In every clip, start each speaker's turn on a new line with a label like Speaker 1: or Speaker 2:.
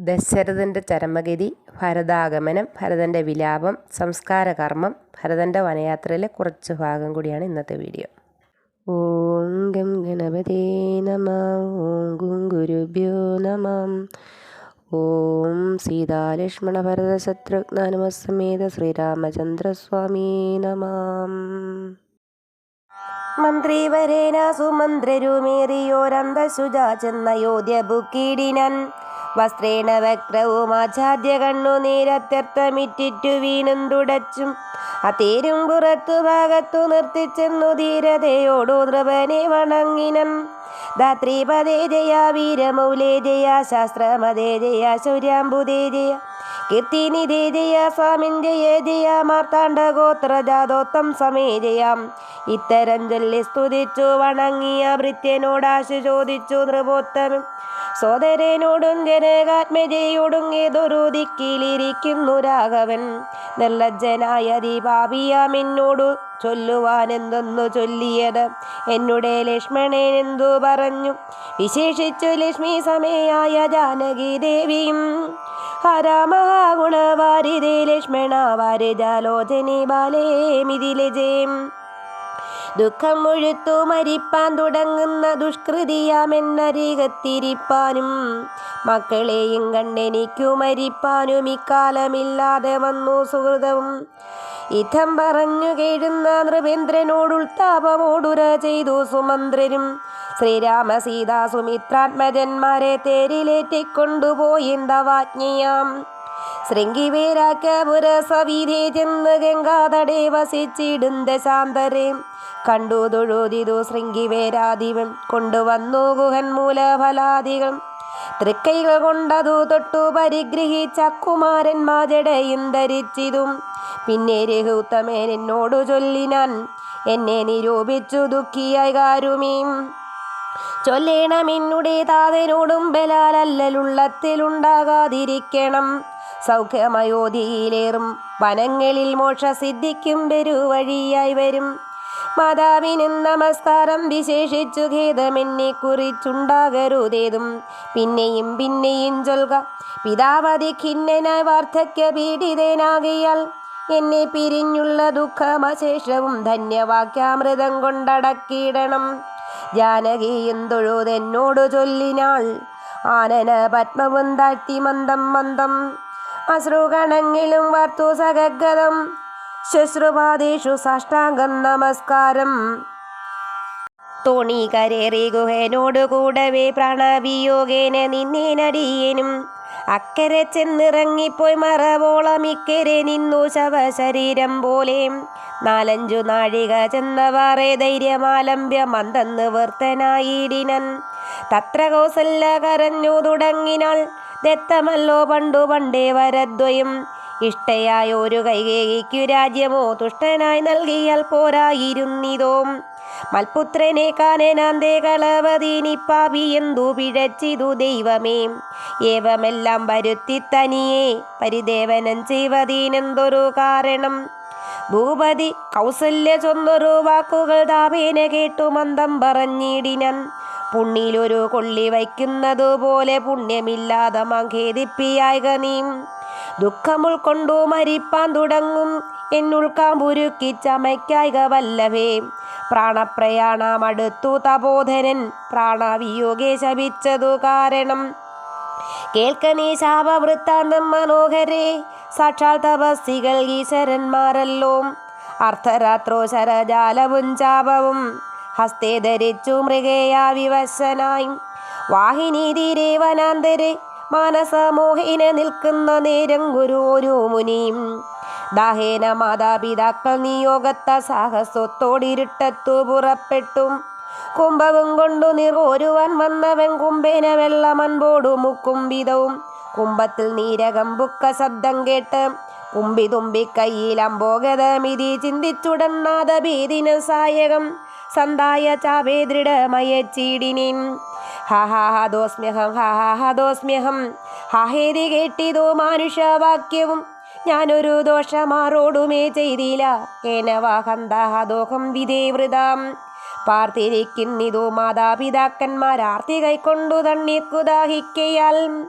Speaker 1: ദശരഥന്റെ ചരമഗതി ഭരതാഗമനം ഭരതന്റെ വിലാപം സംസ്കാരകർമ്മം ഭരതന്റെ വനയാത്രയിലെ കുറച്ച് ഭാഗം കൂടിയാണ് ഇന്നത്തെ വീഡിയോ. ഓം ഗം ഗണപതേ നമ ഓം ഗും ഗുരുഭ്യോ നമ. ഓം സീതാലക്ഷ്മണ ഭരത ശത്രുഘ്നാനുമസമേത ശ്രീരാമചന്ദ്രസ്വാമി നമാം. മന്ത്രിവരേന സുമന്ത്രരുമേറിയോരന്തശുജാ ചെന്നയോധ്യ ബുക്കീടിനൻ. വസ്ത്രേണ വക്രവും ആചാദ്യ കണ്ണു നീരത്യർത്ഥമിറ്റിറ്റു വീണും തുടച്ചും. അതേരും പുറത്തു ഭാഗത്തു നിർത്തിച്ചെന്നു ധീരതയോടു നൃപനെ വണങ്ങിനൻ. ധാത്രീപദേ ജയ വീരമൗലേ ജയ ശാസ്ത്രമതേ ജയ ശൗര്യാംബുദേ ജയ കീർത്തിനിധേ ജയ സ്വാമിൻ ജയ ജയ മാർത്താണ്ഡ ഗോത്രജാതോത്തം സമേ ജയാം ഇത്തരം ചൊല്ലി സ്തുതിച്ചു വണങ്ങിയ ഭൃത്യനോടാശു ചോദിച്ചു നൃപോത്തമൻ സോദരനോടും ജനകാത്മജയോടും ഏതൊരു രാഘവൻ നിർലജ്ജനായ ദീപാപിയാമെന്നോടു ചൊല്ലുവാൻ എന്തൊന്നു ചൊല്ലിയത്? എന്നുടേ ലക്ഷ്മണൻ എന്തു പറഞ്ഞു വിശേഷിച്ചു ലക്ഷ്മി സമയായ ജാനകി ദേവിയും. ഹരാമഹാഗുണവാരിതേ ലക്ഷ്മണ വാരിജാലോചനി ബാലേ മിഥിലജയം ദുഃഖം മുഴുത്തു മരിപ്പാൻ തുടങ്ങുന്ന ദുഷ്കൃതിയാമെന്നരികത്തിരിപ്പാനും മക്കളെയും കണ്ടെനിക്കു മരിപ്പാനും ഇക്കാലമില്ലാതെ വന്നു സുഹൃതവും ഇഥം പറഞ്ഞു കേഴുന്ന നൃപേന്ദ്രനോടുൾത്താപമോടുര ചെയ്തു സുമന്ത്രരും. ശ്രീരാമ സീതാ സുമിത്രാത്മജന്മാരെ തേരിലേറ്റിക്കൊണ്ടുപോയിന്തവാജ്ഞയാം ശൃംഗിവേരാക്കപുര സവിധേ ചെന്ന് ഗംഗാതടേ വസിച്ചിടുന്ന ശാന്തരെ കണ്ടു തൊഴുതിതു ശൃംഗിവേരാദിവൻ കൊണ്ടുവന്നു ഗുഹൻ മൂലഫലാദികൾ. തൃക്കൈകൾ കൊണ്ടതു തൊട്ടു പരിഗ്രഹിച്ച കുമാരന്മാജടയും ധരിച്ചിതും. പിന്നെ രഘുത്തമേൻ എന്നോടു ചൊല്ലിനാൻ എന്നെ നിരൂപിച്ചു ദുഃഖിയായി കാരുമീം ചൊല്ലേണമെന്നുടെ താതനോടും ബലാലല്ലുള്ളത്തിലുണ്ടാകാതിരിക്കണം സൗഖ്യമയോധിയിലേറും വനങ്ങളിൽ മോക്ഷസിദ്ധിക്കും വഴിയായി വരും. മാതാവിനും നമസ്കാരം വിശേഷിച്ചു ഖേദമെന്നെ കുറിച്ചുണ്ടാകരുതേതും പിന്നെയും പിന്നെയും ചൊൽക. പിതാവതി ഖിന്നനായി വാർദ്ധക്യ പീഡിതനാകിയാൽ എന്നെ പിരിഞ്ഞുള്ള ദുഃഖമശേഷവും ധന്യവാക്യാമൃതം കൊണ്ടടക്കിയിടണം. ജാനകിയും തൊഴുതെന്നോട് ചൊല്ലിനാൾ. ആനന പത്മവും താഴ്ത്തി മന്ദം മന്ദം. അശ്രുഗണങ്ങളും വർത്തു സഗഗതം. ശുശ്രുപാദേഷു സാഷ്ടാംഗം നമസ്കാരം. തോണി കരേറി ഗുഹനോടു കൂടവേ പ്രാണവിയോഗേന നിന്നേനടിയനും. അക്കരെ ചെന്നിറങ്ങിപ്പോയി മറവോളം ഇക്കരെ നിന്നു ശവശരീരം പോലെ. നാലഞ്ചു നാഴിക ചെന്നവാറെ ധൈര്യമാലംബ്യ മന്ദന്ന് വർത്തനായിടിനൻ തത്ര കരഞ്ഞു തുടങ്ങിനാൾ ദത്തമല്ലോ പണ്ടു പണ്ടേ വരദ്വയം. ഇഷ്ടയായ ഒരു കൈകേകിക്കു രാജ്യമോ തുഷ്ടനായി നൽകിയാൽ പോരായിരുന്നിതോ. മൽപുത്രനെ കാനനാന്തേ കളവതി എന്തു പിഴച്ചിതു ദൈവമേ. ഏവമെല്ലാം വരുത്തി തനിയെ പരിദേവനം ചെയ്വതീനെന്തൊരു കാരണം? ഭൂപതി കൗസല്യ ചൊന്നൊരു വാക്കുകൾ താപേന കേട്ടു മന്ദം പറഞ്ഞിടിനൻ. പുണ്ണിലൊരു കൊള്ളി വയ്ക്കുന്നതുപോലെ പുണ്യമില്ലാതെ മഖേദിപ്പിയായ നീ. ദുഃഖമുൾക്കൊണ്ടു മരിപ്പാൻ തുടങ്ങും. എന്നുൾക്കാമ്പുരുക്കി ചമയ്ക്കായിക വല്ലവേ പ്രാണപ്രയാണമടുത്തു തപോധനൻ പ്രാണവിയോഗേ ശപിച്ചതു കാരണം കേൾക്കനീ ശാപവൃത്താന്തം മനോഹരേ സാക്ഷാൽ തപസ്സികൾ ഈശ്വരന്മാരല്ലോ. അർദ്ധരാത്രോ ശരജാലവും ചാപവും ഹസ്തേ ധരിച്ചു മൃഗയാ വിവശനായി. വാഹിനി തീരെ വനാന്തരെ മാനസമോഹിന നിൽക്കുന്ന നേരം ഗുരു ഒരു മുനിയും. ദാഹേന മാതാപിതാക്കൾ നിയോഗത്ത സാഹസത്തോടിരുട്ടത്തു പുറപ്പെട്ടു. കുംഭവും കൊണ്ടു നിറോരുവൻ വന്നവൻ കുംഭേന വെള്ളമൻപോടു മുക്കുംബിതവും കുംഭത്തിൽ നീരകമ്പുക്ക ശബ്ദം കേട്ട് കുമ്പി തുമ്പി കയ്യിൽ അമ്പോഗതമിതി ചിന്തിച്ചുടന്നാത ഭീതിന സായകം. സന്തായ ദൃഢമയ ദൃഢമയച്ചീടിനിൻ ഹഹാഹദോസ്മ്യഹം ഹഹാഹദോസ്മ്യഹം ഹഹേതി കേട്ടിതോ മാനുഷവാക്യവും ഞാനൊരു ദോഷമാറോടുമേ ചെയ്തില്ല ഏനവാഹന്തഹദോഹം വിധേവൃതാം പാർത്തിരിക്കുന്നിതു മാതാപിതാക്കന്മാരാർത്തി കൈക്കൊണ്ടു തണ്ണിക്കുദാഹിക്കയാൽ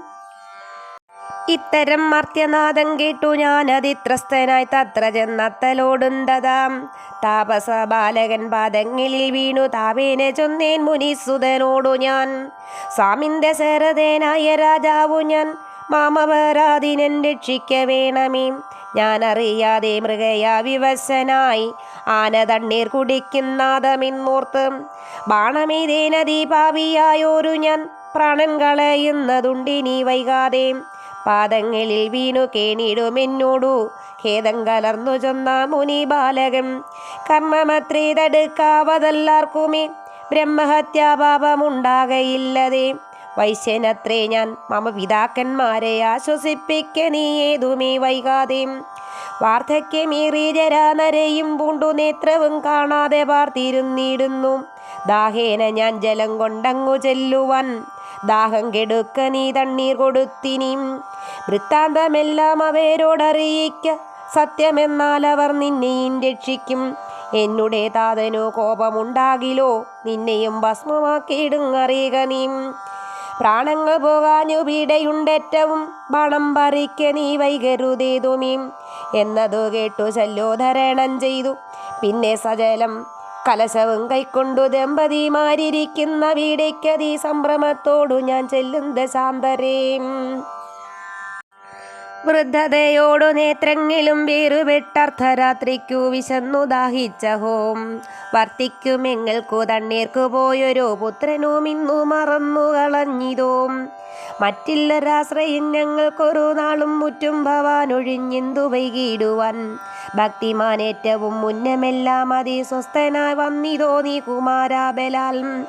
Speaker 1: ഇത്തരം മർത്യനാദം കേട്ടു ഞാനതിത്രസ്തനായി തത്ര ചെന്നത്തലോടുന്തതാം താപസ ബാലകൻ പാദങ്ങളിൽ വീണു താപേനെ ചൊന്നേൻ മുനിസുതനോടു ഞാൻ. സ്വാമിന്റെ ശരതേനായ രാജാവു ഞാൻ. മാമപരാധിനൻ രക്ഷിക്ക വേണമേ. ഞാൻ അറിയാതെ മൃഗയാ വിവശനായി. ആന തണ്ണീർ കുടിക്കുന്നാദമെന്നോർത്ത് ബാണമേതേന ദീപാവിയായോരു ഞാൻ പ്രാണൻ കളയുന്നതുണ്ടിനി വൈകാതെ. പാദങ്ങളിൽ വീണു കേണിടുമെന്നോടു ഖേദം കലർന്നു ചൊന്ന മുനി ബാലകൻ കർമ്മമത്രേ തടുക്കാവതല്ലാർക്കുമേ. ബ്രഹ്മഹത്യാപാപമുണ്ടാകയില്ലതേ. വൈശ്യനത്രേ ഞാൻ മമ പിതാക്കന്മാരെ ആശ്വസിപ്പിക്ക നീ ഏതുമേ വൈകാതെ. വാർദ്ധക്യമേറി ജരാനരയും പൂണ്ടു നേത്രവും കാണാതെ പാർത്തിരുന്നിടുന്നു. ദാഹേന ഞാൻ ജലം കൊണ്ടങ്ങു ചെല്ലുവാൻ. ദാഹം കെടുക്ക നീ തണ്ണീർ കൊടുത്തിനി. വൃത്താന്തമെല്ലാം അവരോടറിയിക്ക. സത്യമെന്നാൽ അവർ നിന്നെയും രക്ഷിക്കും. എന്നുടെ താതനു കോപമുണ്ടാകിലോ? നിന്നെയും ഭസ്മമാക്കിയിടും അറിയുക നീ. പ്രാണങ്ങൾ പോകാനു പീഡയുണ്ടേറ്റവും പണം പറിക്ക നീ വൈകരുതേതുമീം എന്നതു കേട്ടു ശല്യോധരണം ചെയ്തു. പിന്നെ സജലം കലശവും കൈക്കൊണ്ടു ദമ്പതിമാരിയ്ക്കുന്ന വീടേക്കതി സംഭ്രമത്തോടു ഞാൻ ചെല്ലും ദശാന്തരേം വൃദ്ധതയോടു നേത്രങ്ങളും വേറുപെട്ടർദ്ധരാത്രിക്കു വിശന്നു ദാഹിച്ച ഹോം. വർത്തിക്കുമെങ്ങൾക്കു തണ്ണീർക്കു പോയൊരു പുത്രനും ഇന്നു മറന്നു കളഞ്ഞിതോം. മറ്റില്ലൊരാശ്രയം ഞങ്ങൾക്കൊരു നാളും മുറ്റും ഭവാനൊഴിഞ്ഞെന്തു വൈകിടുവാൻ. ഭക്തിമാനേറ്റവും മുന്നമെല്ലാം അതിസ്വസ്ഥനായി വന്നിതോ നീ കുമാരാബലാൽ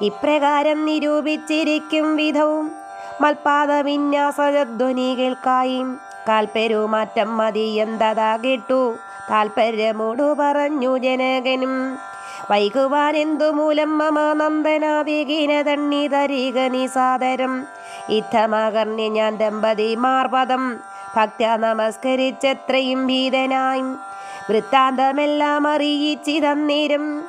Speaker 1: ഇപ്രകാരം നിരൂപിച്ചിരിക്കും വിധവും മൽപാദ വിന്യാസധ്വനി കേൾക്കായി. കാൽപ്പെരുമാറ്റം മതി എന്തതാ കേട്ടു. താൽപര്യമോടു പറഞ്ഞു ജനകനും. വൈകുവാൻ എന്തു മൂലം മമ നന്ദനാവേഗീന തണ്ണി തരിക നീ സാദരം. ഇത്തമകർണ്യ ഞാൻ ദമ്പതി മാർപദം ഭക്ത നമസ്കരിച്ചത്രയും ഭീതനായി. വൃത്താന്തമെല്ലാം അറിയിച്ചിതന്നേരം.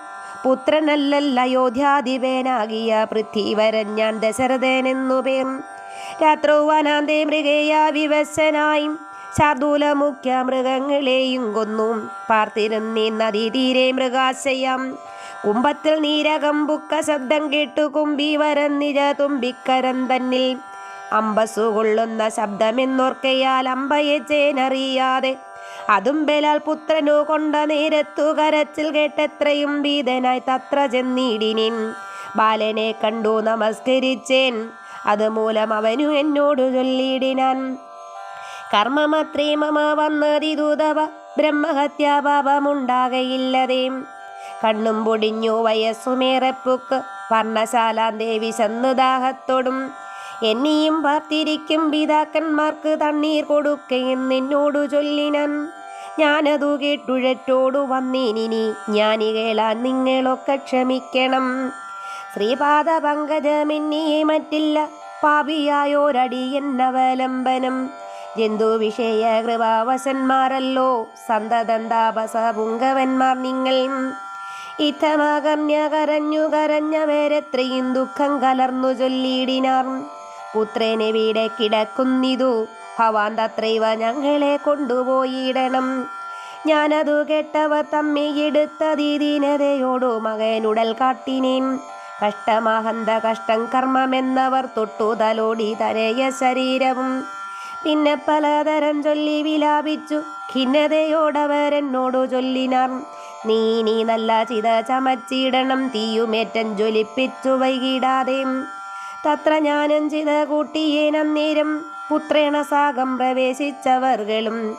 Speaker 1: പുത്രനല്ലല്ല അയോധ്യാധിപേനാകിയ പൃഥ്വിവരൻ ഞാൻ ദശരഥനെന്നു പേർ. രാത്രോവനാന്തേ മൃഗേയ വിവശനായും ശാർദൂല മുഖ്യ മൃഗങ്ങളെയും കൊന്നു. പാർത്തിരുന്നീ നദി തീരെ മൃഗാശയം. കുംഭത്തിൽ നീരകം ബുക്ക ശബ്ദം കേട്ടു. കുമ്പി വരന്നിര തുമ്പിക്കരം തന്നിൽ. അമ്പസു കൊള്ളുന്ന ശബ്ദമെന്നോർക്കയാൽ അമ്പയെ ചേനറിയാതെ. അതും ബലാൽ പുത്രനു കൊണ്ട നേരത്തു കരച്ചിൽ കേട്ടെത്രയും ഭീതനായി തത്ര ചെന്നിടിനിൻ. ബാലനെ കണ്ടു നമസ്കരിച്ചേൻ. അതുമൂലം അവനു എന്നോട് ചൊല്ലിയിടിനാൻ. കർമ്മമത്രേ മമ വന്നതിദൂതവ ബ്രഹ്മഹത്യാപാപമുണ്ടാകയില്ലതേ കണ്ണും പൊടിഞ്ഞു വയസ്സുമേറെപ്പുക്ക് വർണശാലാന്തേ വിശന്നു ദാഹത്തോടും എന്നെയും പാർത്തിരിക്കും പിതാക്കന്മാർക്ക് തണ്ണീർ കൊടുക്കയും നിന്നോടു ചൊല്ലിനൻ. ഞാനതു കേട്ടുഴറ്റോടു വന്നിനി ഞാനി കേളാൻ നിങ്ങളൊക്കെ ക്ഷമിക്കണം. ശ്രീപാദ പങ്കജമെന്നിയെ മറ്റില്ല പാപിയായോരടി എന്നവലംബനം. ജന്തു വിഷയ കൃപാവശന്മാരല്ലോ സന്തതന്താപസ പുങ്കവന്മാർ നിങ്ങൾ ഇത്തമകർണ്യ കരഞ്ഞു കരഞ്ഞവരെത്രയും ദുഃഖം കലർന്നു ചൊല്ലിയിടിനാർ. പുത്രനെ വീടെ കിടക്കുന്നിതു ഭവാൻ തത്രൈവ ഞങ്ങളെ കൊണ്ടുപോയിടണം. ഞാനതു കേട്ടവ തമ്മിയെടുത്ത ദീനതയോടു മകനുടൽ കാട്ടിനേൻ. കഷ്ടമഹന്ത കഷ്ടം കർമ്മമെന്നവർ തൊട്ടു തലോടി തരയ ശരീരവും. പിന്നെ പലതരം ചൊല്ലി വിലാപിച്ചു. ഖിന്നതയോടവരെന്നോടു ചൊല്ലിനാർ. നീ നീ നല്ല ചിത ചമച്ചിടണം. തീയുമേറ്റം ജ്വലിപ്പിച്ചു വൈകിടാതെ. തത്ര ഞാനും ചിത കൂട്ടിയേനന്നേരം പുത്രേണ സാഗം പ്രവേശിച്ചവർകളും.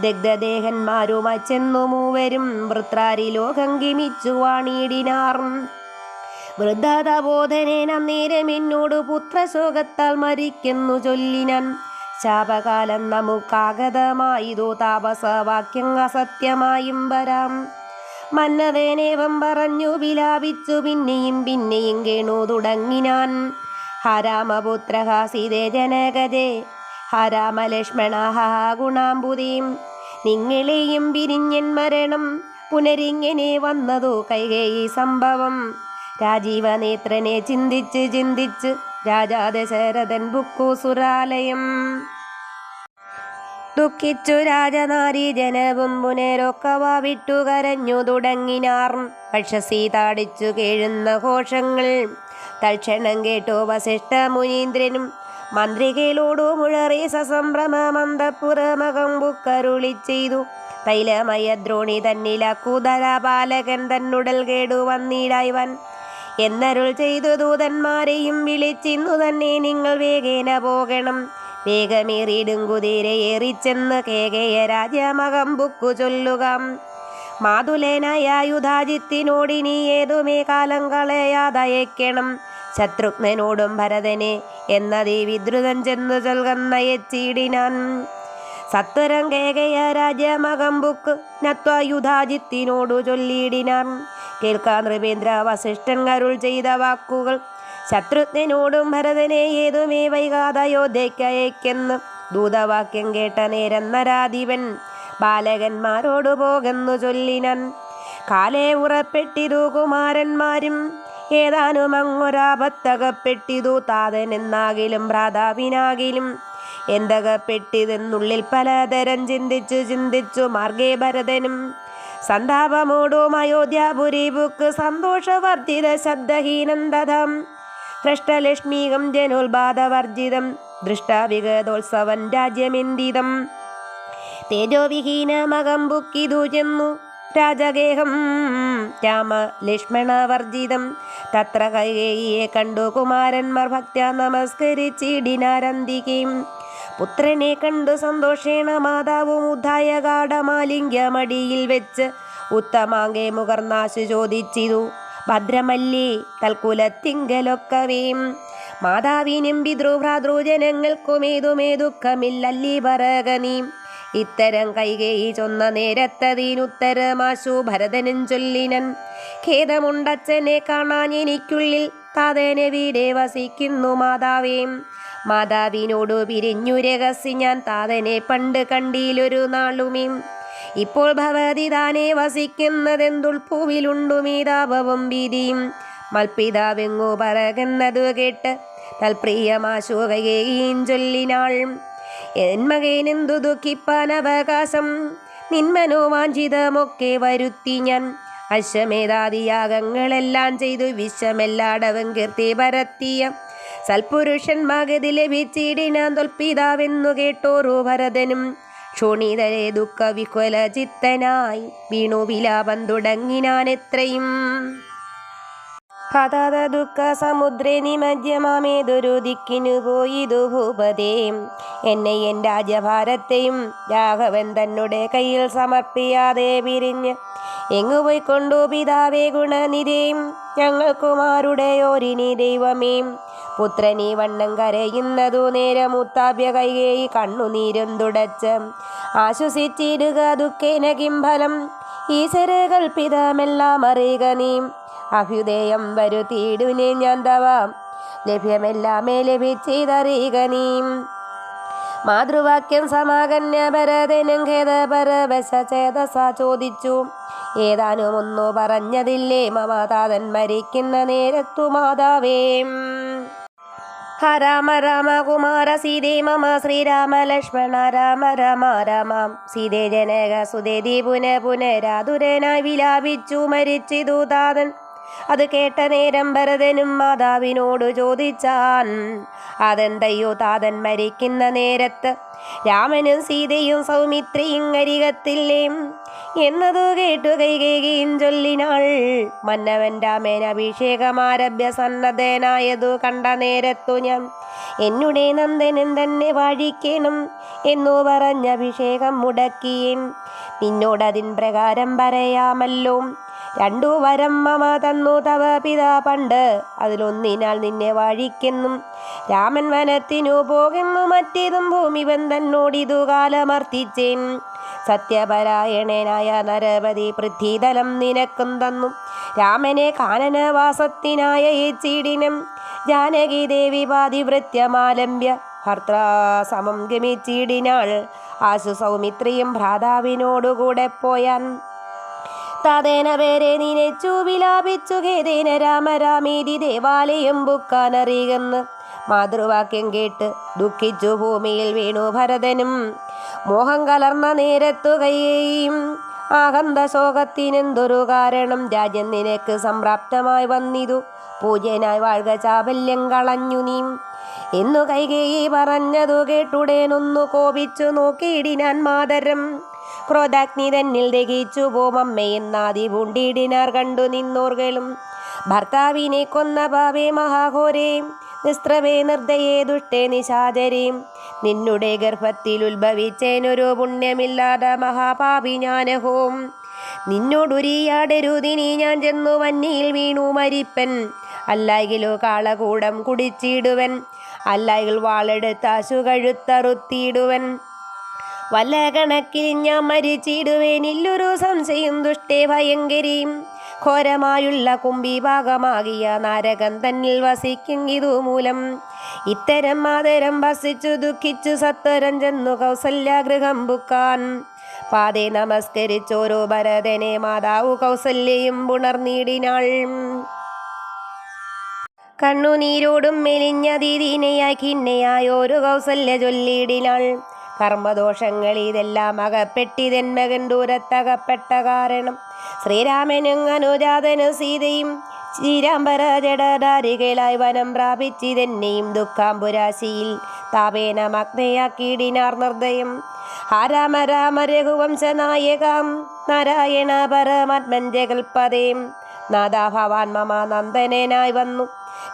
Speaker 1: ദഗ്ധദേഹന്മാരുമായി ചെന്നു മൂവരും വൃത്രാരി ലോകം കിമിച്ചു വാണിയിടിനാർ വൃദ്ധതബോധനേന നേരം എന്നോട് പുത്രശോകത്താൽ മരിക്കുന്നു ചൊല്ലിനൻ ശാപകാലം നമുക്കാഗതമായതു താപസവാക്യം അസത്യമായും വരാം. മന്നതേനേവം പറഞ്ഞു വിലാപിച്ചു പിന്നെയും പിന്നെയും കേണു തുടങ്ങിനാൻ. ഹരാമപുത്ര സീതേ ജനകജേ ഗുണാംബുദീം. നിങ്ങളെയും പിരിഞ്ഞൻ മരണം പുനരിങ്ങനെ വന്നതു കൈകേയി സംഭവം. രാജീവനേത്രനെ ചിന്തിച്ച് ചിന്തിച്ച് രാജാ ദശരഥൻ ബുക്കു സുരാലയം ദുഃഖിച്ചു രാജനാരി ജനവും പുനരൊക്കവാ വിട്ടു കരഞ്ഞു തുടങ്ങിനാർ. പക്ഷസി താടിച്ചു കേഴുന്ന ഘോഷങ്ങൾ. തൽക്ഷണം കേട്ടു വസിഷ്ഠ മുനീന്ദ്രനും. മന്ത്രികയിലോടു മുഴറി സസംഭ്രമ മന്ദപ്പുറമകം ബുക്കരുളി ചെയ്തു. തൈലമയദ്രോണി തന്നിലക്കുതര ബാലകൻ തന്നുടൽ കേടു വന്നിടായ്വൻ എന്നരുൾ ചെയ്തു ദൂതന്മാരെയും വിളിച്ചിന്നു തന്നെ നിങ്ങൾ വേഗേന പോകണം. വേഗമേറിയിടും കുതിരയേറിച്ചെന്ന് കേകയ രാജമകം ബുക്കു ചൊല്ലുക. മാതുലേനായ യുധാജിത്തിനോടിനി ഏതുമേ കാലം കളയാതയക്കണം. ശത്രുഘ്നനോടും ഭരതനെ എന്നതീ വിദ്രുതൻ ചെന്നു ചൊൽകന്നയച്ചിടിനാൻ സത്വരം കേകയ രാജമകം ബുക്ക് നത്വ യുധാജിത്തിനോടു ചൊല്ലിയിടിനാൻ കേൾക്കാൻ നൃപേന്ദ്ര വസിഷ്ഠൻ അരുൾ ചെയ്ത വാക്കുകൾ. ശത്രുഘ്നോടും ഭരതനെ ഏതുമേ വൈകാതെ അയോധ്യയ്ക്കയക്കെന്ന് ദൂതവാക്യം കേട്ട നേരം നരാധിപൻ ബാലകന്മാരോടു പോകുന്നു ചൊല്ലിനൻ. കാലേ ഉറപ്പെട്ടിതു കുമാരന്മാരും ഏതാനും അങ്ങൊരാപത്തകപ്പെട്ടിതു താതനെന്നാകിലും ഭ്രാതാവിനാകിലും. എന്തകപ്പെട്ടിതെന്നുള്ളിൽ പലതരം ചിന്തിച്ചു ചിന്തിച്ചു മാർഗേ ഭരതനും സന്താപമോടും അയോധ്യാപുരി ബുക്ക് സന്തോഷവർദ്ധിത ശബ്ദഹീനന്തതം. ഹൃഷ്ടലക്ഷ്മീകം ജനോത്പാദവർജിതം ദൃഷ്ടാവിഗതോത്സവൻ രാജ്യമെന്തിതം. തേജോവിഹീനമകം ബുക്കിതു ചെന്നു. രാജഗേഹം രാമ ലക്ഷ്മണവർജിതം തത്ര കൈകേയിയെ കണ്ടു കുമാരന്മാർ ഭക്ത നമസ്കരിച്ചിടിനാരന്തികയും പുത്രനെ കണ്ടു സന്തോഷേണ മാതാവും ഉദ്ധായ ഗാഠമാലിംഗ്യമടിയിൽ വെച്ച് ഉത്തമാങ്കെ മുകർന്നാശു ചോദിച്ചിതു ഭദ്രമല്ലേ? തൽക്കുലത്തിങ്കലൊക്കവേം. മാതാവിനും പിതൃഭ്രാതൃജനങ്ങൾക്കുമേതുമേ ദുഃഖമില്ലല്ലീ പറക നീ ഇത്തരം കൈകേയി ചൊന്ന നേരത്തതിനുത്തരമാശു ഭരതനും ചൊല്ലിനൻ. ഖേദമുണ്ടച്ഛനെ കാണാൻ എനിക്കുള്ളിൽ താതേനെ വീടെ വസിക്കുന്നു മാതാവേം. മാതാവിനോടു പിരിഞ്ഞു രഹസി ഞാൻ താതനെ പണ്ട് കണ്ടിയിലൊരു നാളുമേം ഇപ്പോൾ ഭവതി താനെ വസിക്കുന്നതെന്തുൾപ്പൂവിലുണ്ടു മീതാപവും ഭീതിയും. മൽപിതാവെങ്ങു പറകുന്നതു കേട്ട് തൽപ്രിയമാശോകയെയും ചൊല്ലിനാൾ. എൻ ദുഃഖിപ്പാൻ അവകാശം? നിന്മനോവാഞ്ചിതമൊക്കെ വരുത്തി ഞാൻ. അശ്വമേധാദിയാഗങ്ങളെല്ലാം ചെയ്തു വിശ്വമെല്ലാടവും കീർത്തി പരത്തിയ സൽപുരുഷൻ മകതി ലഭിച്ചിടിനാൻ തൊൽപിതാവെന്നു കേട്ടോറു ഭരതനും. ക്ഷോണിതരെ ദുഃഖ വിഹ്വല ചിത്തനായി വീണു വിലാപം തുടങ്ങിനാൻ എത്രയും കഥാത ദുഃഖ സമുദ്രേ നിമജ്യമാമേതൊരു ദിക്കിനു പോയിതു ഭൂപതേ. എന്നെ എൻ രാജഭാരത്തെയും രാഘവൻ തന്നുടെ കയ്യിൽ സമർപ്പിയാതെ പിരിഞ്ഞ് എങ്ങു പോയിക്കൊണ്ടു പിതാവേ ഗുണനിധേയും ഞങ്ങൾക്കുമാരുടെയോരിനി ദൈവമേം. പുത്രനീ വണ്ണം കരയുന്നതു നേരമുത്താഭ്യ കൈകേയി കണ്ണുനീരും തുടച്ച്. ആശ്വസിച്ചിരുക ദുഃഖേന കിംഫലം ഈശ്വര കൽപ്പിതമെല്ലാം അറിയുക നീ. അഭ്യുദയം വരുത്തിയിടുനെ ഞാൻ തവ ലഭ്യമെല്ലാമേ ലഭിച്ചിതറിയുക നീ. മാതൃവാക്യം സമാകന്യ ഭരതനും ഖേദപരവശ ചേതസ ചോദിച്ചു. ഏതാനും ഒന്നു പറഞ്ഞതില്ലേ മമതാതൻ മരിക്കുന്ന നേരത്തു മാതാവേം. ഹ രാമ രാമ കുമാര സീതേ മമ ശ്രീരാമ ലക്ഷ്മണ രാമ രാമ രാമ. സീതേ ജനക സുതേതി പുന പുനരാതുരനായി വിലാപിച്ചു മരിച്ചിതു താതൻ അത് കേട്ട നേരം ഭരതനും മാതാവിനോട് ചോദിച്ചാൻ അതെന്തയ്യോ താതൻ മരിക്കുന്ന നേരത്ത് രാമനും സീതയും സൗമിത്രിയും അരികത്തില്ലേ എന്നതു കേട്ടു കൈകേകിയും ചൊല്ലിനാൾ. മന്നവൻ രാമേൻ അഭിഷേകമാരഭ്യ സന്നദ്ധനായതു കണ്ട നേരത്തു ഞാൻ എന്നുടെ നന്ദനൻ തന്നെ വാഴിക്കണം എന്നു പറഞ്ഞ അഭിഷേകം മുടക്കിയേൻ. നിന്നോടതിൻ പ്രകാരം പറയാമല്ലോ. രണ്ടു വരം മമ തന്നു തവ പിതാ പണ്ട്. അതിലൊന്നിനാൽ നിന്നെ വാഴിക്കെന്നും രാമൻ വനത്തിനു പോകുന്നു മറ്റേതും ഭൂമി ബന്ധനോടിതു കാലമർത്തിച്ചേൻ. സത്യപരായണനായ നരപതി പൃഥ്വിതലം നിനക്കും തന്നു. രാമനെ കാനനവാസത്തിനായ ഏച്ചീടിനം ജാനകി ദേവി പാതിവൃത്യമാലംബ്യ. ഭർത്താസമം ഗമിച്ചിടിനാൾ ആശു സൗമിത്രിയും ഭ്രാതാവിനോടുകൂടെ പോയാൻ തതേന പേരെ നിനച്ചു വിലാപിച്ചു ഖേദേന രാമരാമീതി ദേവാലയം ബുക്കാനറിയുന്നു മാതൃവാക്യം കേട്ട് ദുഃഖിച്ചു ഭൂമിയിൽ വീണു ഭരതനും. മോഹം കലർന്ന നേരത്തു കൈയും ആകന്ത ശോകത്തിനെന്തൊരു കാരണം രാജ്യം നിനക്ക് സംപ്രാപ്തമായി വന്നിതു. പൂജനായി വാഴ്ക ചാബല്യം കളഞ്ഞു നീ. എന്നു കൈകേയി പറഞ്ഞതു കേട്ടുടേനൊന്നു കോപിച്ചു നോക്കിയിടിനാൻ മാതരം. ക്രോധാഗ്നി തന്നിൽ ദഹിച്ചു പോമമ്മയെന്നാതി പൂണ്ടിടിനാർ കണ്ടു നിന്നോർകളും. ഭർത്താവിനെ കൊന്ന പാവേ മഹാഘോരേ. നിസ്ത്രവേ നിർദ്ദയേ ദുഷ്ടേ നിശാചരേം. നിന്നുടെ ഗർഭത്തിൽ ഉത്ഭവിച്ചേനൊരു പുണ്യമില്ലാതെ മഹാപാപി ഞാനഹോം. നിന്നോടുരിയാടരുതിനി ഞാൻ ചെന്നു വന്നിയിൽ വീണു മരിപ്പൻ. അല്ലായിലോ കാളകൂടം കുടിച്ചിടുവൻ. അല്ലായിൽ വാളെടുത്താശു കഴുത്തറുത്തിയിടുവൻ വല്ല കണക്കിൽ ഞാൻ മരിച്ചിടുവേനില്ലൊരു സംശയം ദുഷ്ടേ ഭയങ്കരിയും. ഘോരമായുള്ള കുംഭിഭാഗമാകിയ നാരകം തന്നിൽ വസിക്കും ഇതു മൂലം ഇത്തരം മാതരം വസിച്ചു ദുഃഖിച്ചു സത്വരം ചെന്നു കൗസല്യാഗൃഹം ബുക്കാൻ പാതെ നമസ്കരിച്ചോരോ ഭരതനെ മാതാവ് കൗസല്യയും പുണർനീടിനാൾ കണ്ണുനീരോടും മെലിഞ്ഞ ദീദീനയായി ഖിന്നയായോരു കൗസല്യ ചൊല്ലിയിടിനാൾ കർമ്മദോഷങ്ങൾ ഇതെല്ലാം അകപ്പെട്ടിതെന്മകൻ ദൂരത്തകപ്പെട്ട കാരണം. ശ്രീരാമനും അനുജാതനും സീതയും ശ്രീരാംബര ജഡധാരികളായി വനം പ്രാപിച്ചിതെന്നെയും ദുഃഖാംബുരാശിയിൽ താപേന മഗ്നയാക്കിയിടിനാർ നിർദ്ദയം. ആ രാമ രാമ രഘുവംശ നായകം നാരായണ പരമാത്മൻ ജഗൽപതേം നാദാ ഭവാൻ മമ നന്ദനായി വന്നു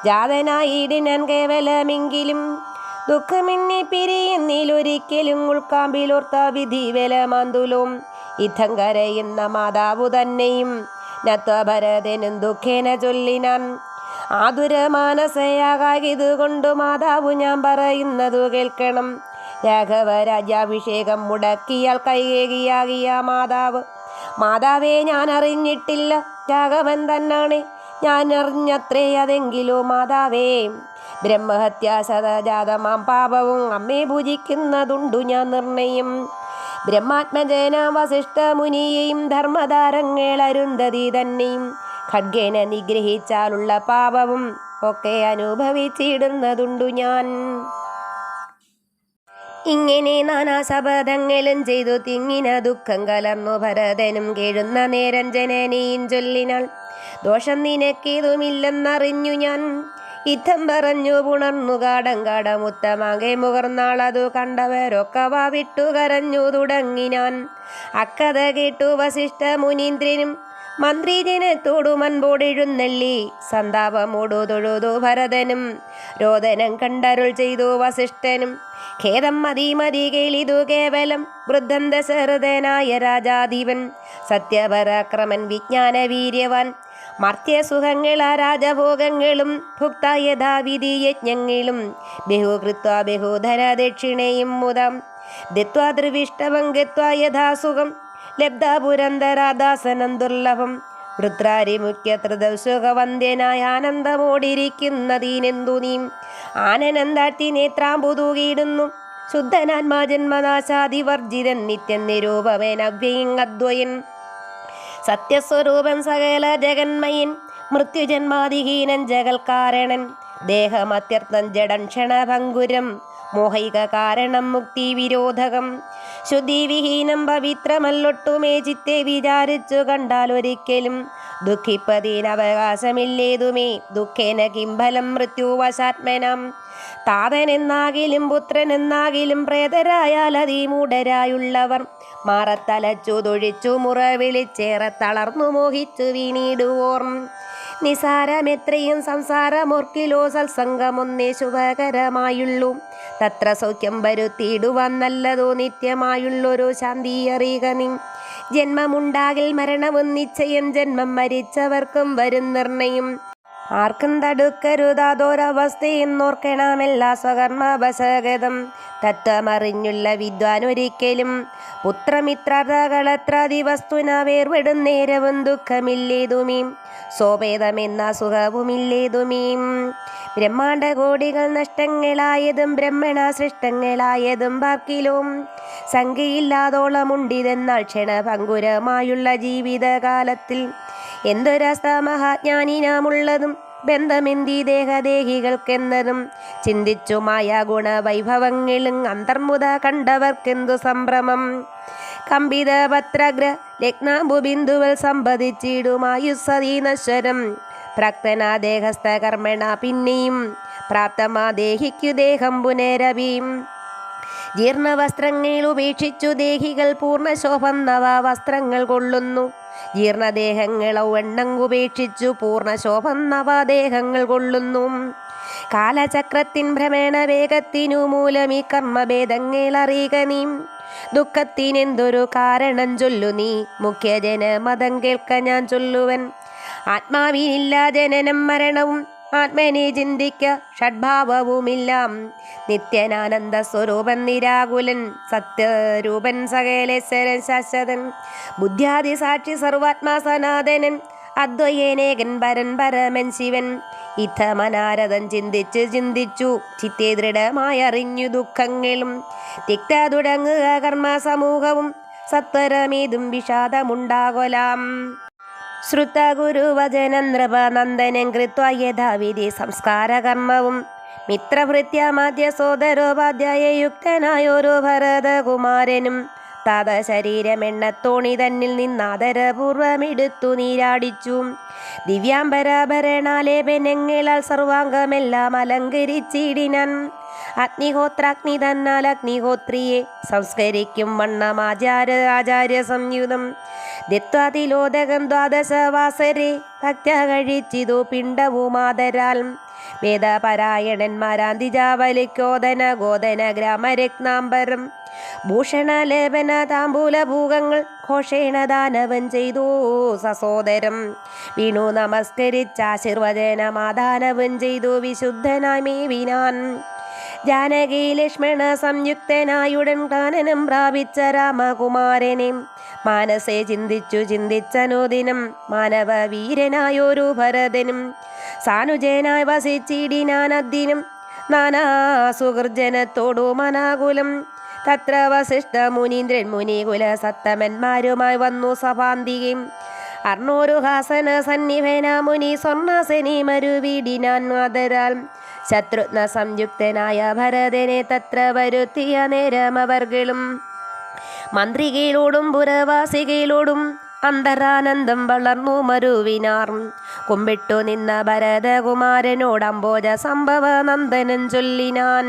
Speaker 1: ജാതനായിടിനൻ കേവലമെങ്കിലും ദുഃഖമിന്നി പിരിയുന്നിലൊരിക്കലും ഉൾക്കാമ്പിലോർത്ത വിധി വിലമാന്തുലും ഇത്തം കരയുന്ന മാതാവു തന്നെയും നത്വഭരതനും ദുഃഖേന ചൊല്ലിനാൻ. ആതുര മാനസയാകാകിത് കൊണ്ട് മാതാവു ഞാൻ പറയുന്നതു കേൾക്കണം. രാഘവ രാജാഭിഷേകം മുടക്കിയാൽ കൈകേകിയാകിയ മാതാവ്. മാതാവേ ഞാൻ അറിഞ്ഞിട്ടില്ല രാഘവൻ തന്നാണ്. ഞാൻ അറിഞ്ഞത്രേ അതെങ്കിലോ മാതാവേ. ബ്രഹ്മഹത്യാ സദജാതമാം പാപവും അമ്മേ പൂജിക്കുന്നതുണ്ടു ഞാൻ നിർണയം. ബ്രഹ്മാത്മജന വസിഷ്ഠ മുനിയെയും ധർമ്മതാരങ്ങൾ അരുന്ധതി തന്നെയും. ഖഡ്ഗേന നിഗ്രഹിച്ചാലുള്ള പാപവും ഒക്കെ അനുഭവിച്ചിടുന്നതുണ്ടു ഞാൻ. ഇങ്ങനെ നാനാ ശപഥങ്ങളും ചെയ്തു തിങ്ങിന ദുഃഖം കലർന്നു ഭരതനും കേഴുന്ന നേരം ചൊല്ലിനാൾ. ദോഷം നിനക്കേതുമില്ലെന്നറിഞ്ഞു ഞാൻ. ഇത്തം പറഞ്ഞു പുണർന്നു കാടം കാടമുത്തമാകെ മുകർന്നാളതു കണ്ടവരൊക്കെ വാവിട്ടു കരഞ്ഞു തുടങ്ങിനാൻ. അക്കഥ കേട്ടു വസിഷ്ഠ മുനീന്ദ്രനും മന്ത്രിജനത്തോടു മൻപോടെഴുന്നള്ളി സന്താപമോടു തൊഴുതു ഭരതനും രോദനം കണ്ടരുൾ ചെയ്തു വസിഷ്ഠനും. ഖേദം മതി മതി കേളിതു കേവലം വൃദ്ധന്ത ദശരഥനായ രാജാധിപൻ സത്യപരാക്രമൻ വിജ്ഞാന വീര്യവാൻ മർത്യസുഖങ്ങളാ രാജഭോഗങ്ങളും ഭുക്ത യഥാവിധി യജ്ഞങ്ങളും. ബഹുകൃത്വ ബഹുധന ദക്ഷിണയും മുതം. ദിത്വാ ദ്രവിഷ്ടവം ഗത്വാ യഥാസുഖം. ലബ്ധപുരന്തരാദാസനം ദുർലഭം. വൃത്രാരി മുഖ്യത്രദശുഖവന്ദ്യനായ ആനന്ദമോടിരിക്കുന്നതീനെന്തു നീ? ആനനന്ദാർത്തി നേത്രാമ്പുതൂകിയിടുന്നു ശുദ്ധനാത്മാ ജന്മനാശാദിവർജിതൻ നിത്യൻ നിരൂപമേനവ്യയിങ്ങദ്വയൻ സത്യസ്വരൂപൻ സകല ജഗന്മയിൻ മൃത്യുജന്മാതിഹീനൻ ജഗൽക്കാരണൻ ദേഹമത്യർത്ഥം ജഡൻ ക്ഷണഭങ്കുരം മോഹൈക കാരണം മുക്തി വിരോധകം ശുദ്ധിവിഹീനം പവിത്രമല്ലൊട്ടുമേ ചിത്തെ വിചാരിച്ചു കണ്ടാൽ ഒരിക്കലും ദുഃഖിപ്പതിനവകാശമില്ലേതുമേ ദുഃഖേന കിംബലം മൃത്യുവശാത്മനം. താതനെന്നാകിലും പുത്രനെന്നാകിലും പ്രേതരായാൽ അതിമൂഢരായുള്ളവർ മാറത്തലച്ചു തൊഴിച്ചു മുറ വിളിച്ചേറെ തളർന്നു മോഹിച്ചു വീണിടുവോർ. നിസാരമെത്രയും സംസാരമോർക്കിലോ സത്സംഗമൊന്നേ ശുഭകരമായുള്ളൂ. തത്ര സൗഖ്യം വരുത്തിയിടുവാൻ നല്ലതോ നിത്യമായുള്ളൊരു ശാന്തി അറിയുക നീ ജന്മമുണ്ടാകിൽ മരണവും നിശ്ചയം ജന്മം മരിച്ചവർക്കും വരും നിർണയം. ആർക്കും തടുക്കരുതാതൊരവസ്ഥയെന്നോർക്കണമെല്ലാ സ്വകർമ്മവശഗതം തത്വമറിഞ്ഞുള്ള വിദ്വാൻ ഒരിക്കലും പുത്രമിത്രകളത്ര വസ്തുന വേർപെടും നേരവും ദുഃഖമില്ലേതുമീം. സോപേതമെന്ന സുഖവുമില്ലേതുമീം. ബ്രഹ്മാണ്ട കോടികൾ നഷ്ടങ്ങളായതും ബ്രഹ്മണ സൃഷ്ടങ്ങളായതും ബാക്കിലും സംഖ്യയില്ലാതോളമുണ്ടിതെന്നാൽ ക്ഷണഭങ്കുരമായുള്ള ജീവിതകാലത്തിൽ എന്തൊരസ്ത മഹാജ്ഞാനിനാമുള്ളതും ബന്ധമെന്തി ദേഹദേഹികൾക്കെന്നതും ചിന്തിച്ചു മായ ഗുണവൈഭവങ്ങളും അന്തർമുത കണ്ടവർക്കെന്തു സംഭ്രമം? കമ്പിത പത്രഗ്ര ലഗ്നാംബു ബിന്ദുവൽ പ്രാക്തനാ ദേഹസ്ഥ കർമ്മണ പിന്നെയും പ്രാപ്തമാ ദേഹിക്കു ദേഹം പുനരവിയും ജീർണവസ്ത്രങ്ങൾ ഉപേക്ഷിച്ചു ദേഹികൾ പൂർണശോഭം നവ വസ്ത്രങ്ങൾ കൊള്ളുന്നു. ജീർണദേഹങ്ങൾ ഔവണ്ണം ഉപേക്ഷിച്ചു പൂർണശോഭം നവ ദേഹങ്ങൾ കൊള്ളുന്നു. കാലചക്രത്തിൻ ഭ്രമേണ വേഗത്തിനു മൂലം ഈ കർമ്മഭേദങ്ങൾ അറിയുക നീ. ദുഃഖത്തിനെന്തൊരു കാരണം ചൊല്ലു നീ. മുഖ്യജന മതം കേൾക്ക ഞാൻ ചൊല്ലുവൻ. ആത്മാവിനില്ല ജനനം മരണവും ആത്മനെ ചിന്തിക്ക ഷഡ്ഭാവവുമില്ല. നിത്യനാനന്ദ സ്വരൂപൻ നിരാകുലൻ സത്യരൂപൻ സകലേശ്വരൻ ശാശ്വതൻ. ബുദ്ധ്യാദി സാക്ഷി സർവാത്മാ സനാതനൻ അദ്വയേനേകൻ പരൻ പരമൻ ശിവൻ. ഇത്തമനാരദൻ ചിന്തിച്ച് ചിന്തിച്ചു ചിത്തെ ദൃഢമായി അറിഞ്ഞു ദുഃഖങ്ങളും. തിക്ത തുടങ്ങുക കർമ്മ സമൂഹവും സത്വരമേതും വിഷാദമുണ്ടാകൊലാം. ശ്രുത ഗുരുവചനം നൃപനന്ദനം കൃത്വ യഥാവിധി സംസ്കാരകർമ്മവും. മിത്രഭൃത്യ മധ്യ സോദരോപാധ്യായ യുക്തനായോരോ ഭരതകുമാരനും തത ശരീരമെണ്ണത്തോണി തന്നിൽ നിന്നാദരപൂർവമെടുത്തു നീരാടിച്ചു. ദിവ്യാംബരാഭരണാലേപനങ്ങളാൽ സർവാംഗമെല്ലാം അലങ്കരിച്ചിടിനൻ. അഗ്നിഹോത്രാഗ്നി തന്നാൽ അഗ്നിഹോത്രിയെ സംസ്കരിക്കും വണ്ണം ആചാര ആചാര്യ സംയുതം ദത്വാതിലോദകം ദ്വാദശവാസരെ ഭക്ത കഴിച്ചിതു പിണ്ടവുമാതരാൽ വേദപരായണന്മാരാന്തിജാവലിക്കോദന ഗോദന ഗ്രാമരത്നാംബരം ഭൂഷണലേപന താമ്പൂലഭൂകങ്ങൾ ഘോഷേണ ദാനവൻ ചെയ്തു സസോദരം. വീണു നമസ്കരിച്ചാശീർവചനമാദാനവൻ ചെയ്തു വിശുദ്ധനായി മേവിനാൻ ജാനകി ലക്ഷ്മണ സംയുക്തനായുടൻ കാനനം പ്രാപിച്ച രാമകുമാരനെ. മാനസെ ചിന്തിച്ചു ചിന്തിച്ചനുദിനം മാനവ വീരനായൊരു ഭരതനും സാനുജനായി വസിച്ചിടിനാനദ്ദിനും നാനാ സുഹൃജനത്തോടു മനാകുലം. തത്ര വസിഷ്ഠ മുനീന്ദ്രൻ മുനികുല സത്തമന്മാരുമായി വന്നു സഭാന്തിയും അർണോരു ഹാസന സന്നിവേന മുനി സ്വർണസനി മരുവീടിനാൻ മാതരാൽ ശത്രുഘ്ന സംയുക്തനായ ഭരതനെ തത്ര വരുത്തിയ നേരമവർകളും മന്ത്രികയിലോടും പുരവാസികയിലോടും അന്തരാനന്ദം വളർന്നു മരുവിനാർ. കുമ്പിട്ടു നിന്ന ഭരതകുമാരനോടംബോജ സംഭവ നന്ദനൻ ചൊല്ലിനാൻ.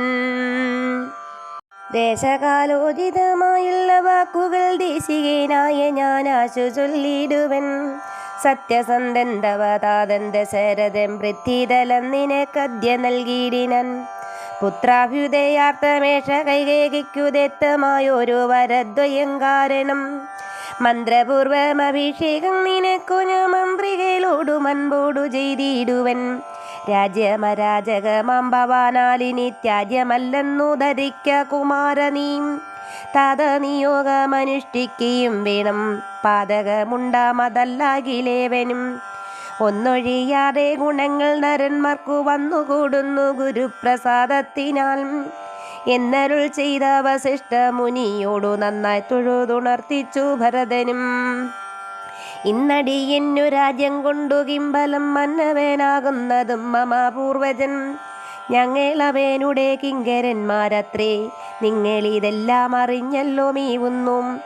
Speaker 1: ദേശകാലോചിതമായുള്ള വാക്കുകൾ ദേശികനായ ഞാൻ ആശു ചൊല്ലിടുവൻ. സത്യസന്ധന്തവതാതന്ത ശരതം പൃഥ്വിതലം നിനക്കദ്യ നൽകിയിടിനൻ. പുത്രാഭ്യുദയാർത്ഥമേഷ കൈകേകിക്കുദത്തമായൊരു വരദ്വയം കാരണം മന്ത്രപൂർവം അഭിഷേകം നിനക്കു ഞാൻ മന്ത്രികളോടു മൻപോടു ചെയ്തിടുവൻ. രാജ്യമരാജകമംഭവാനാലിനി ത്യാജ്യമല്ലെന്നു ധരിക്ക കുമാരനീം. തത നിയോഗമനുഷ്ഠിക്കുകയും വേണം. പാതകമുണ്ടാമതല്ലാകിലേവനും. ഒന്നൊഴിയാതെ ഗുണങ്ങൾ നരന്മാർക്കു വന്നുകൂടുന്നു ഗുരുപ്രസാദത്തിനാൽ. എന്നരുൾ ചെയ്ത വസിഷ്ഠ മുനിയോടു നന്നായി തൊഴുതുണർത്തിച്ചു ഭരതനും. ഇന്നടിയെന്നു രാജ്യം കൊണ്ടു കിംബലം മന്നവേനാകുന്നതും മമ പൂർവജൻ ഞങ്ങളവനുടെ കിങ്കരന്മാരത്രേ നിങ്ങളിതെല്ലാം അറിഞ്ഞല്ലോ മീവുന്നു.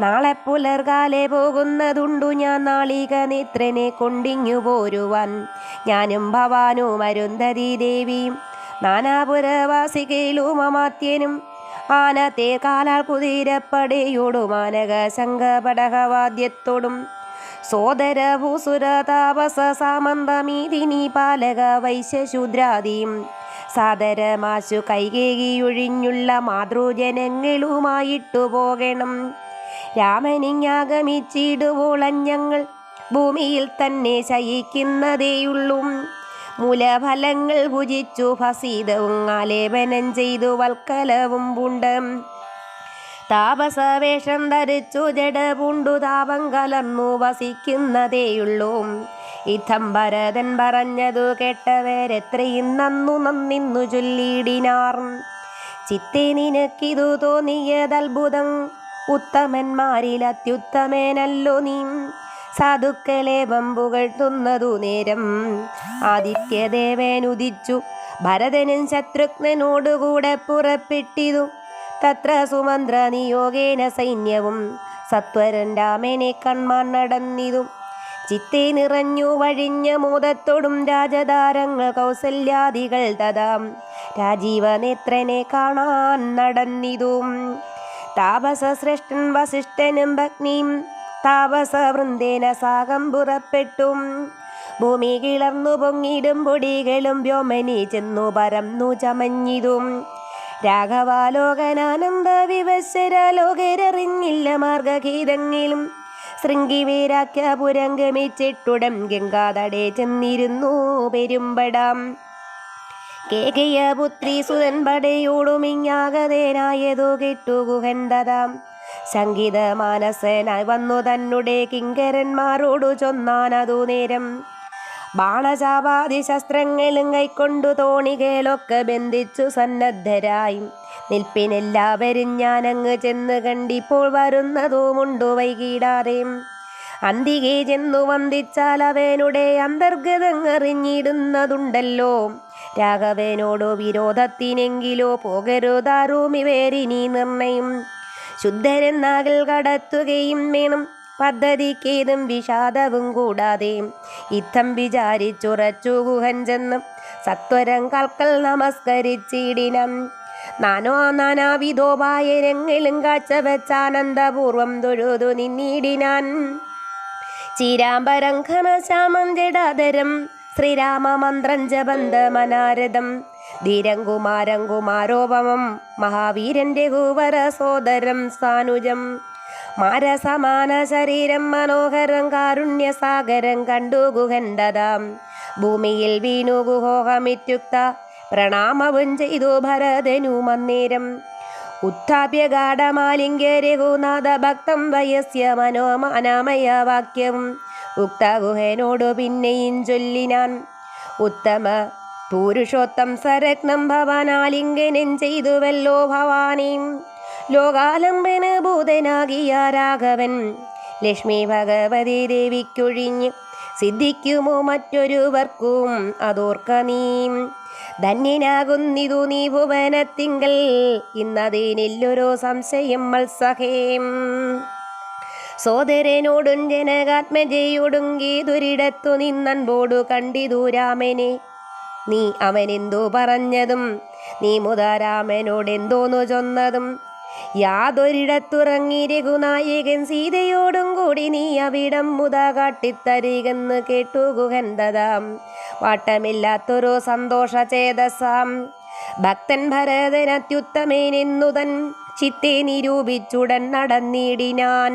Speaker 1: നാളെ പുലർകാലെ പോകുന്നതുണ്ടു ഞാൻ നാളിക നേത്രനെ കൊണ്ടിങ്ങു പോരുവാൻ. ഞാനും ഭവാനും അരുന്ധതി ദേവിയും നാനാപുരവാസികയിലും അമാത്യനും ആനത്തെ കാലാൽ കുതിരപ്പടയോടും മാനക ശംഖപടകവാദ്യത്തോടും സോദര ഭൂസുര താപസ സാമന്തമീതിനി പാലക വൈശ്യശൂദ്രാദിയും സാദരമാശു കൈകേകിയൊഴിഞ്ഞുള്ള മാതൃജനങ്ങളുമായിട്ടു പോകണം. രാമനിങ്ങാഗമിച്ചിടുവോളഞ്ഞങ്ങൾ ഭൂമിയിൽ തന്നെ ശയിക്കുന്നതേയുള്ളൂ. മൂലഫലങ്ങൾ ഭുജിച്ചു ഫസീതവും ആലേപനം ചെയ്തു വൽക്കലവും പൂണ്ട്. താപസവേഷം ധരിച്ചു ജഡ പൂണ്ടു താപം കലർന്നു വസിക്കുന്നതേയുള്ളൂ. ഇത്തം ഭരതൻ പറഞ്ഞതു കേട്ടവരെത്രയും നന്നു നന്നിന്നു ചൊല്ലിയിടിനാർ. ചിത്തെ നിനക്കിതു തോന്നിയതത്ഭുതം ഉത്തമന്മാരിൽ അത്യുത്തമേനല്ലോ നീ. സാധുക്കളെ തുന്നതു നേരം ആദിത്യദേവൻ ഉദിച്ചു ഭരതനും ശത്രുഘ്നനോടുകൂടെ പുറപ്പെട്ടിതു. തത്ര സുമന്ത്ര നിയോഗേന സൈന്യവും. സത്വരൻ രാമനെ കൺമാൻ നടന്നിതും. ചിത്തെ നിറഞ്ഞു വഴിഞ്ഞ മോദത്തോടും രാജതാരങ്ങൾ കൗസല്യാദികൾ തഥാം രാജീവനേത്രനെ കാണാൻ നടന്നിതും. താപസശ്രേഷ്ഠൻ വസിഷ്ഠനും ഭഗ്നിയും താപസ വൃന്ദേന സാകം പുറപ്പെട്ടും. ഭൂമി കിളർന്നു പൊങ്ങിടും പൊടികളും വ്യോമനി ചെന്നു പരന്നു ചമഞ്ഞിതും. രാഘവാലോകനാനന്ദ വിവശര ലോകരറിഞ്ഞില്ല മാർഗഗീതങ്ങളും ശൃംഗിവീരാഖ്യ പുരംഗമിച്ചിട്ടുടൻ ഗംഗാതടേ ചെന്നിരുന്നു പെരുമ്പടാം. കേകയ പുത്രി സുതൻ പടയോടുമിങ്ങാകതേനായതോ കെട്ടു ഗുഹന്തതാം. സംഗീത മാനസനായി വന്നു തന്നെ കിങ്കരന്മാരോടു ചൊന്നാനതു നേരം. ബാണചാപാതി ശസ്ത്രങ്ങളും കൈക്കൊണ്ടു തോണികളൊക്കെ ബന്ധിച്ചു സന്നദ്ധരായി. നിൽപ്പിനെല്ലാവരും ഞാനങ്ങ് ചെന്ന് കണ്ടിപ്പോൾ വരുന്നതുമുണ്ടു വൈകിടാതെ. അന്തികെ ചെന്നു വന്ദിച്ചാൽ അവനുടെ അന്തർഗതങ്ങറിഞ്ഞിടുന്നതുണ്ടല്ലോ. രാഘവനോടോ വിരോധത്തിനെങ്കിലോ പോകരുതാറൂമിവേരിനി നിർണയം. ശുദ്ധരെന്നാകൽ കടത്തുകയും വേണം. പദ്ധതിക്കേതും വിഷാദവും കൂടാതെ ഇത്തം വിചാരിച്ചുറച്ചു ഗുഹൻ ചെന്നും. സത്വരം കൽക്കൽ നമസ്കരിച്ചിടിനം. നാനോ നാനാവിധോപായരങ്ങളും കാഴ്ചവെച്ചാനന്ദപൂർവം തൊഴുതു നിന്നിടിനാൻ. ചീരാംബരം ഘനശ്യാമം ജടാധരം ശ്രീരാമമന്ത്രം ജപന്ത മനാരഥം ധീരംകുമാരം കുമാരോപമം മഹാവീരന്റെ കൂവര സോദരം സാനുജം. മാരസമാന ശരീരം മനോഹരം കാരുണ്യസാഗരം കണ്ടു ഗുഹന്തതാം. ഭൂമിയിൽ വീണു ഗുഹോഹമിത്യുക്ത പ്രണാമവും ചെയ്തു ഭരതനു മന്ദിരം. ഉത്ഥാപ്യ ഗാഠമാലിംഗ്യ ഭക്തം വയസ്യ മനോമാനാമയ വാക്യം. ഉക്ത ഗുഹനോടു പിന്നെയും ചൊല്ലിനാൻ. ഉത്തമ പുരുഷോത്തം സരത്നം ഭവാനാലിംഗനം ചെയ്തുവല്ലോ ഭവാനീം. ലോകാലംബന ഭൂതനാകിയ രാഘവൻ. ലക്ഷ്മി ഭഗവതി ദേവിക്കൊഴിഞ്ഞ് സിദ്ധിക്കുമോ മറ്റൊരുവർക്കും അതോർക്ക നീ. ധന്യനാകുന്നിതു നീ ഭുവനത്തിങ്കൽ ഇന്നതിനില്ലൊരു സംശയം മത്സഹേം. സോദരനോടും ജനകാത്മജയോടുങ്കി ദുരിടത്തു നിന്നൻപോടു കണ്ടിതു രാമനെ. നീ അവനെന്തോ പറഞ്ഞതും നീ മുതാരാമനോടെന്തോന്നു ചൊന്നതും യാതൊരിടത്തുറങ്ങി രഘുനായകൻ സീതയോടും കൂടി നീ അവിടം മുത കാട്ടിത്തരികെന്ന് കേട്ടു ഗുഹന്തതാം വാട്ടമില്ലാത്തൊരു സന്തോഷചേതസാം ഭക്തൻ ഭരതനത്യുത്തമേനെന്നുതൻ ചിത്തേ ചിത്തെ നിരൂപിച്ചുടൻ നടന്നിടിനാൻ